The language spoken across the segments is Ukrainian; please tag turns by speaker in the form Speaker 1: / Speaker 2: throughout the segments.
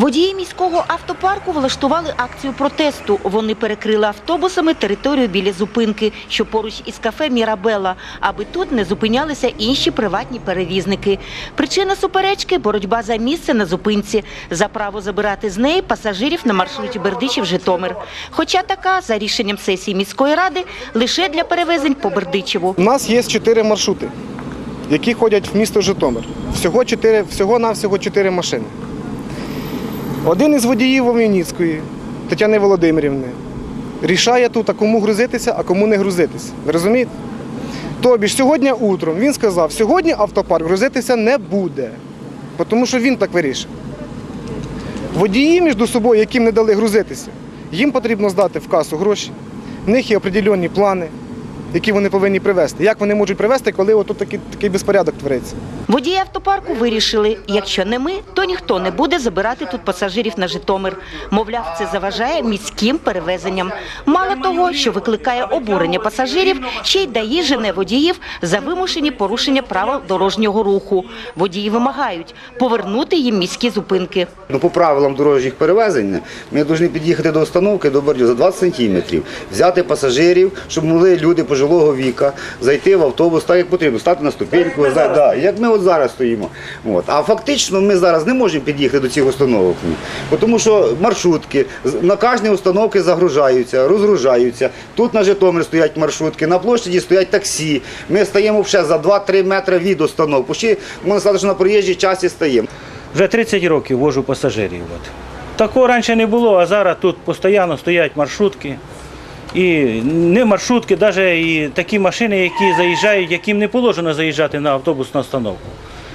Speaker 1: Водії міського автопарку влаштували акцію протесту. Вони перекрили автобусами територію біля зупинки, що поруч із кафе Мірабела, аби тут не зупинялися інші приватні перевізники. Причина суперечки боротьба за місце на зупинці, за право забирати з неї пасажирів на маршруті Бердичів-Житомир. Хоча така, за рішенням сесії міської ради, лише для перевезень по Бердичеву.
Speaker 2: У нас є чотири маршрути, які ходять в місто Житомир. Всього чотири, всього навсього чотири машини. Один із водіїв Вовніцької, Тетяни Володимирівни, рішає тут, а кому грузитися, а кому не грузитися. Ви розумієте? Тобі ж сьогодні утром він сказав, сьогодні автопарк грузитися не буде, тому що він так вирішив. Водії між собою, яким не дали грузитися, їм потрібно здати в касу гроші. В них є определенні плани, які вони повинні привезти. Як вони можуть привезти, коли отут такий, такий безпорядок твориться?
Speaker 1: Водії автопарку вирішили, якщо не ми, то ніхто не буде забирати тут пасажирів на Житомир. Мовляв, це заважає міським перевезенням. Мало того, що викликає обурення пасажирів, ще й дає жене водіїв за вимушені порушення правил дорожнього руху. Водії вимагають повернути їм міські зупинки.
Speaker 3: Ну, по правилам дорожніх перевезень ми повинні під'їхати до установки до бордю за 20 сантиметрів, взяти пасажирів, щоб могли люди пожилого віка зайти в автобус так, як потрібно, стати на ступеньку, за- да, як ми от зараз стоїмо. От. А фактично ми зараз не можемо під'їхати до цих установок, тому що маршрутки на кожній установці загружаються, розгружаються. Тут на Житомир стоять маршрутки, на площаді стоять таксі. Ми стаємо ще за 2-3 метри від установ. Почти, можна сказати, що на проїжджій часі стаємо.
Speaker 4: Вже 30 років вожу пасажирів. От. Такого раніше не було, а зараз тут постійно стоять маршрутки. І не маршрутки, навіть і такі машини, які заїжджають, яким не положено заїжджати на автобусну остановку.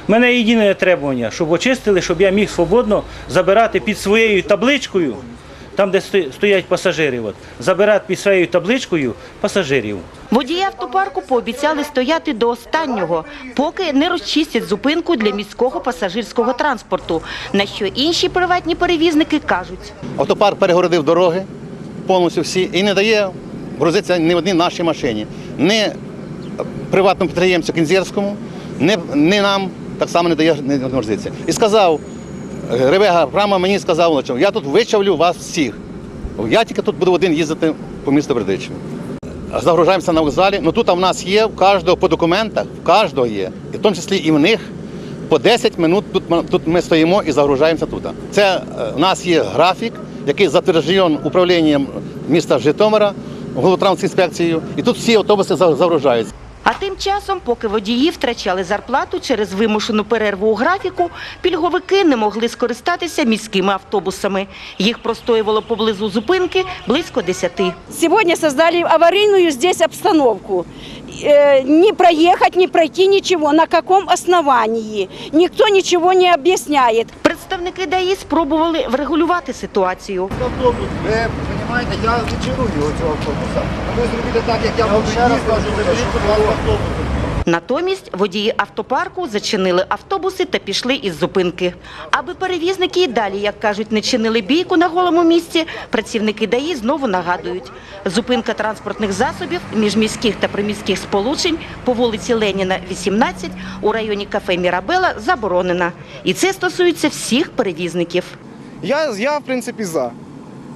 Speaker 4: У мене єдине требування, щоб очистили, щоб я міг свободно забирати під своєю табличкою, там, де стоять пасажири, от, забирати під своєю табличкою пасажирів.
Speaker 1: Водії автопарку пообіцяли стояти до останнього, поки не розчистять зупинку для міського пасажирського транспорту. На що інші приватні перевізники кажуть.
Speaker 5: Автопарк перегородив дороги повністю всі і не дає грузитися ні в одній нашій машині. Ні приватному підприємцю Кінзерському, ні, ні нам так само не дає грузитися. І сказав, е, Ревега прямо мені сказав, що я тут вичавлю вас всіх. Я тільки тут буду один їздити по місту Бердичеву. Загружаємося на вокзалі. Ну тут в нас є в кожного по документах, в кожного є, і в тому числі і в них. По 10 минут тут, тут ми стоїмо і загружаємося тут. Це е, у нас є графік, який затверджений управлінням міста Житомира, інспекцією, і тут всі автобуси загружаються.
Speaker 1: А тим часом, поки водії втрачали зарплату через вимушену перерву у графіку, пільговики не могли скористатися міськими автобусами. Їх простоювало поблизу зупинки близько десяти.
Speaker 6: Сегодня создали аварийную здесь обстановку. Э, Не проехать, не пройти ничего. На каком основании? Никто ничего не объясняет.
Speaker 1: Представники ДАІ спробували врегулювати ситуацію.
Speaker 3: автобус. Ви розумієте, я відчину його цього автобуса. Ви зробите так, як я вам ще раз кажу, автобус.
Speaker 1: Натомість водії автопарку зачинили автобуси та пішли із зупинки. Аби перевізники і далі, як кажуть, не чинили бійку на голому місці, працівники ДАІ знову нагадують. Зупинка транспортних засобів міжміських та приміських сполучень по вулиці Леніна, 18, у районі кафе Мірабела заборонена. І це стосується всіх перевізників.
Speaker 2: Я, я в принципі, за.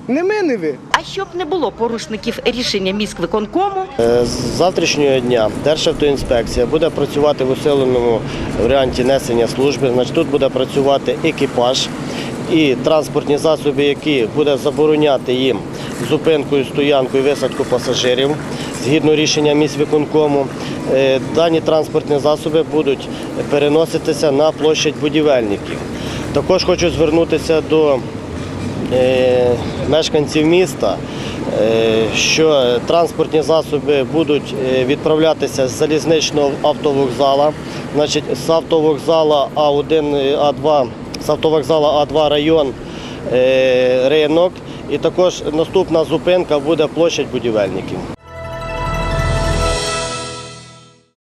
Speaker 2: Не ми, не ви.
Speaker 1: А щоб не було порушників рішення міськвиконкому,
Speaker 7: З завтрашнього дня Державтоінспекція буде працювати в усиленому варіанті несення служби. Значить, тут буде працювати екіпаж і транспортні засоби, які буде забороняти їм стоянку і висадку пасажирів згідно рішення міськвиконкому. Е, Дані транспортні засоби будуть переноситися на площадь будівельників. Також хочу звернутися до е, мешканців міста, е, що транспортні засоби будуть е, відправлятися з залізничного автовокзала, значить з автовокзала А1, е, А2, з автовокзала А2 район е, ринок. І також наступна зупинка буде площадь будівельників.